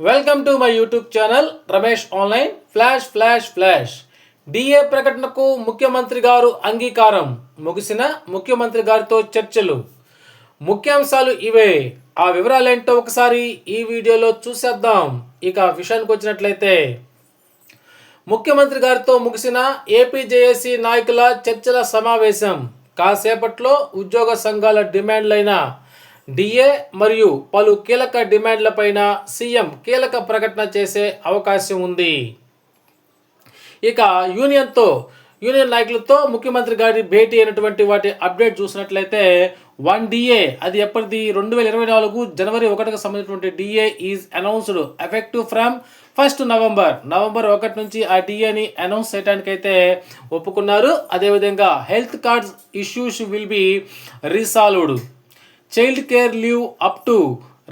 Welcome to my YouTube channel Ramesh online flash flash flash DA ప్రకటనకు ముఖ్యమంత్రి గారు అంగీకారం. ముగిసిన ముఖ్యమంత్రి గారితో చర్చలు. ముఖ్యాంశాలు ఇవే. ఆ వివరాలేంటో ఒకసారి ఈ వీడియోలో చూసేద్దాం. ఇక విషయానికి వచ్చినట్లయితే ముఖ్యమంత్రి గారితో ముగిసిన ఏపీజేఏసీ నాయకుల చర్చల సమావేశం. కాసేపట్లో ఉద్యోగ సంఘాల డిమాండ్లైన డిఏ మరియు పలు కీలక డిమాండ్లపైన సీఎం కీలక ప్రకటన చేసే అవకాశం ఉంది. ఇక యూనియన్తో యూనియన్ నాయకులతో ముఖ్యమంత్రి గారి భేటీ అయినటువంటి వాటి అప్డేట్ చూసినట్లయితే వన్ డిఏ అది ఎప్పటిది? రెండు వేల ఇరవై నాలుగు జనవరి ఒకటికి సంబంధించినటువంటి DA is announced effective from first November November ఒకటి నుంచి ఆ డిఏని అనౌన్స్ చేయడానికైతే ఒప్పుకున్నారు. అదేవిధంగా health cards issues will be resolved child care leave up to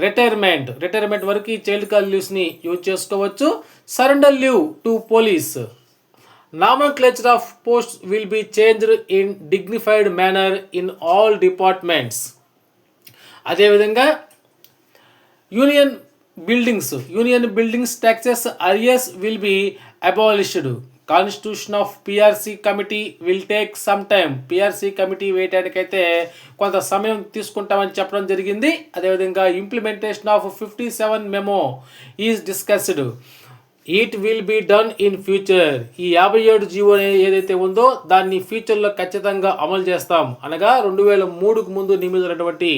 retirement. Retirement వరకు చైల్డ్ కేర్ లీవ్స్ని యూజ్ చేసుకోవచ్చు. Surrender leave to police. Nomenclature of post will be changed in dignified manner in all departments. అదేవిధంగా union buildings. Union buildings taxes arrears will be abolished. Constitution of PRC committee will take some time. PRC committee వేయడానికైతే కొంత సమయం తీసుకుంటామని చెప్పడం జరిగింది. అదేవిధంగా implementation of fifty seven memo is discussed it will be done in future ఈ యాభై ఏడు GO అనేది ఏదైతే ఉందో దాన్ని ఫ్యూచర్లో ఖచ్చితంగా అమలు చేస్తాం. అనగా రెండు వేల మూడుకు ముందు నియమితున్నటువంటి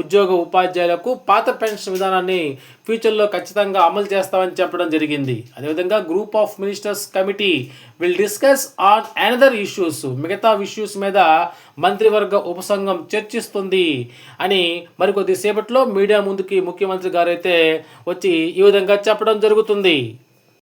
ఉద్యోగ ఉపాధ్యాయులకు పాత పెన్షన్ విధానాన్ని ఫ్యూచర్లో ఖచ్చితంగా అమలు చేస్తామని చెప్పడం జరిగింది. అదేవిధంగా group of ministers committee will discuss on another issues మిగతా ఇష్యూస్ మీద మంత్రివర్గ ఉపసంఘం చర్చిస్తుంది అని మరికొద్దిసేపట్లో మీడియా ముందుకి ముఖ్యమంత్రి గారైతే వచ్చి ఈ విధంగా చెప్పడం జరుగుతుంది.